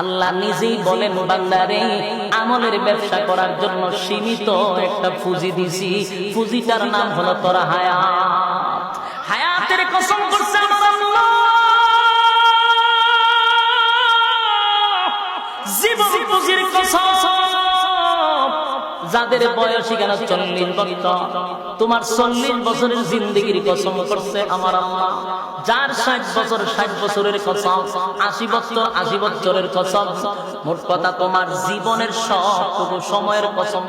আল্লাহ নিজেই বলেন, বান্দারে, আমলের ব্যবসা করার জন্য সীমিত একটা পুঁজি দিছি। পুঁজিটার নাম হলো তোরা হায়া হায়াতের কসম করছে আমার জীবন পুঁজির কসম। যাদের বয়স এখানে চল্লিশ বছর তোমার চল্লিশ বছরের জিন্দগির কসম করছে আমার আল্লাহ। যার ষাট বছর, ষাট বছরের কসম, আশি বছর আশি বছরের কসম। মোট কথা তোমার জীবনের সময়ের কসম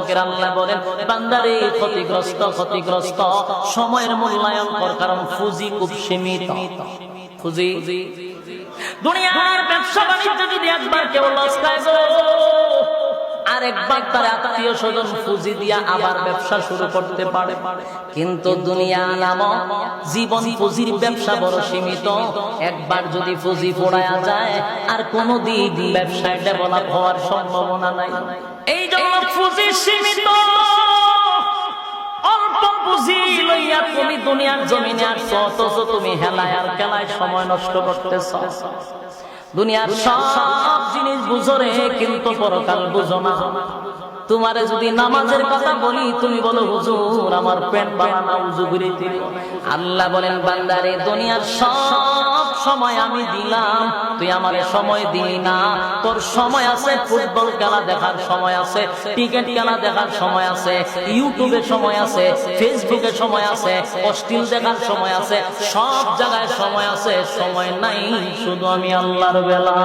বলেন, বান্দারে ক্ষতিগ্রস্ত ক্ষতিগ্রস্ত। সময়ের মূল্যায়ন কর, কারণ ফুজি খুব সীমিত। ফুজি দুনিয়ার ব্যবসা বাণিজ্য যদি একবার কেউ লস খায় আরেকবার তার আত্মীয় স্বজন পুঁজি দিয়া আবার ব্যবসা শুরু করতে পারে। কিন্তু দুনিয়া নামক জীবন পুঁজির ব্যবসা বড় সীমিত। একবার যদি পুঁজি পড়ায়া যায়, আর কোনোদিন ব্যবসায় ডেভেলপ হওয়ার সম্ভাবনা নাই। এই জন্য পুঁজি সীমিত। তুমি দুনিয়ার জমিনে আসছো অথচ তুমি হেলায় আর খেলায় সময় নষ্ট করতেছ। দুনিয়ার সব জিনিস বুঝো রে কিন্তু পরকাল বুঝো না। তোমারে যদি নামাজের কথা বলি তুমি বলো হুজুর আমার পেট বানানো উজু আল্লাহ বলেন বান্দারে দুনিয়ার সব সময় আমি দিলাম। তুই আমার সময় দিলি না। তোর সময় আছে, ফুটবল খেলা দেখার সময় আছে, ক্রিকেট খেলা দেখার সময় আছে, ইউটিউবে সময় আছে, ফেসবুকে সময় আছে অস্টিল দেখার সময় আছে, সব জায়গায় সময় আছে। সময় নাই, শুধু আমি আল্লাহর বেলা।